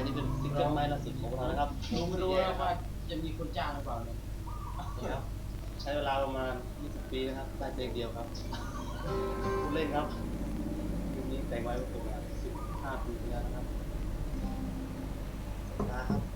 อันนี้เป็นซิงเกิลใหม่ล่าสุดของเรานะครับผมไม่รู้นะว่าจะมีคนจ้างหรือเปล่าเนี่ยนี่ครับใช้เวลาประมาณ 20 ปีนะครับได้เพลงเดียวครับพูดเล่นครับเพลงนี้แต่งไว้ประมาณ15 ปีแล้วนะครับสัปดาห์ครับ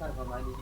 สั้นๆประมาณนี้